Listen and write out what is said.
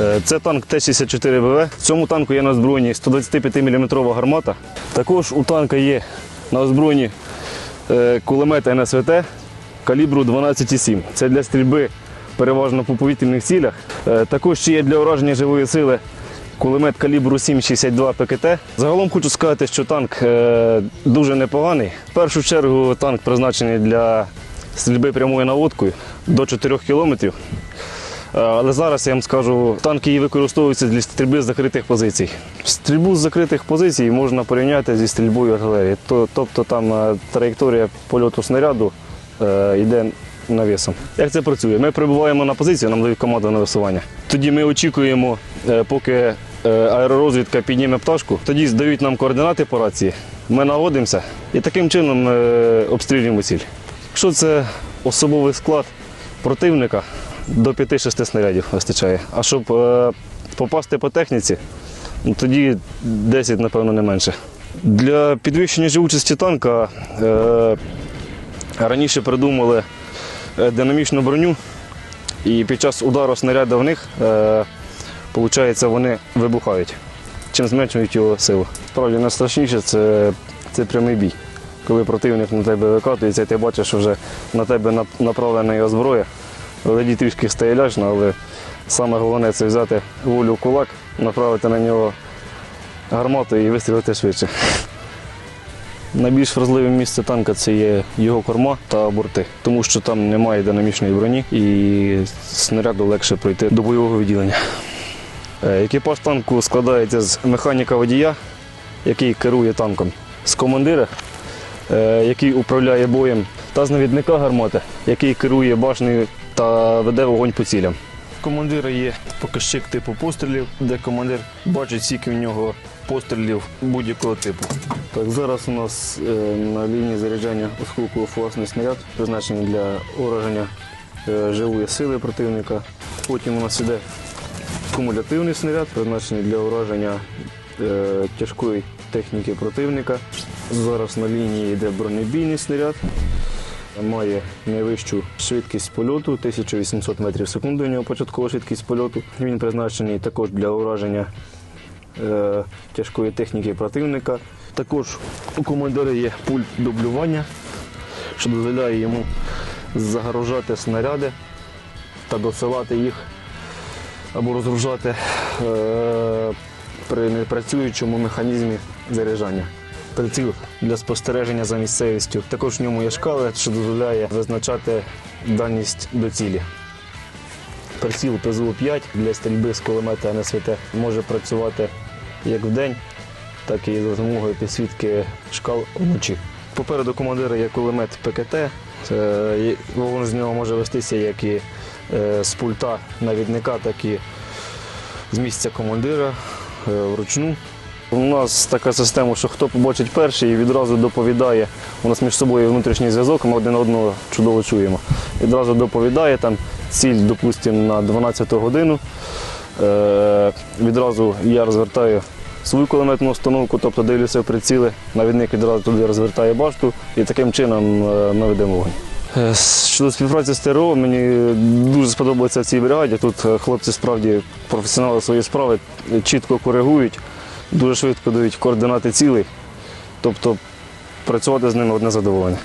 Е, Це танк Т-64БВ. В цьому танку є на озброєнні 125 мм гармата. Також у танка є на озброєнні е, кулемет НСВТ калібру 12,7. Це для стрільби переважно по повітряних цілях. Е, Також ще є для ураження живої сили кулемет калібру 7,62 ПКТ. Загалом хочу сказати, що танк е, дуже непоганий. В першу чергу танк призначений для стрільби прямою наводкою до 4 кілометрів. Е, Але зараз я вам скажу, танки використовуються для стрільби з закритих позицій. Стрільбу з закритих позицій можна порівняти зі стрільбою артилерії. Тобто там траєкторія польоту снаряду йде навісом. Як це працює? Ми прибуваємо на позицію, нам дають команду на висування. Тоді ми очікуємо, е, поки е, аеророзвідка підніме пташку, тоді здають нам координати по рації. Ми наводимося і таким чином е, обстрілюємо ціль. Якщо це особовий склад противника, до 5-6 снарядів вистачає. А щоб е, попасти по техніці, ну, тоді 10, напевно, не менше. Для підвищення живучості танка е, раніше придумали е, динамічну броню, і під час удару снаряду в них, е, виходить, вони вибухають, чим зменшують його силу. Справді найстрашніше це, це прямий бій. Коли противник на тебе викатується, ти бачиш, що вже на тебе направлена його зброя. Леді трішки стає лячно, але саме головне це взяти волю в кулак, направити на нього гармату і вистрілити швидше. Найбільш вразливе місце танка це є його корма та борти, тому що там немає динамічної броні і снаряду легше пройти до бойового відділення. Е, Екіпаж танку складається з механіка водія, який керує танком, з командира, е, який управляє боєм, та з навідника гармати, який керує башнею та веде вогонь по цілям. У командира є показчик типу пострілів, де командир бачить скільки в нього пострілів будь-якого типу. Так, зараз у нас е, на лінії заряджання осколково фугасний снаряд, призначений для ураження е, живої сили противника. Потім у нас іде кумулятивний снаряд, призначений для ураження е, тяжкої техніки противника. Зараз на лінії йде бронебійний снаряд. Має найвищу швидкість польоту 1800 метрів в секунду. У нього початкова швидкість польоту. Він призначений також для ураження е, тяжкої техніки противника. Також у командира є пульт дублювання, що дозволяє йому загорожати снаряди та досилати їх або розгружати е, при непрацюючому механізмі заряджання. Приціл для спостереження за місцевістю. Також в ньому є шкала, що дозволяє визначати дальність до цілі. Приціл ПЗУ-5 для стрільби з кулемета НСВТ може працювати як вдень, так і за допомогою підсвітки шкал вночі. Попереду командира є кулемет ПКТ. Вогонь з нього може вестися як і е, з пульта навідника, так і з місця командира е, вручну. У нас така система, що хто побачить перший і відразу доповідає. У нас між собою внутрішній зв'язок, ми один одного чудово чуємо. Відразу доповідає там ціль, допустимо, на 12 годину. Е, відразу я розвертаю свою кулеметну установку, тобто дивлюся в приціли, навідник відразу туди розвертає башту і таким чином е, ми ведемо вогонь. Е, Щодо співпраці з ТРО, мені дуже сподобається в цій бригаді. Тут е, хлопці справді професіонали своєї справи е, чітко коригують, дуже швидко дають координати цілей. Тобто працювати з ними одне задоволення.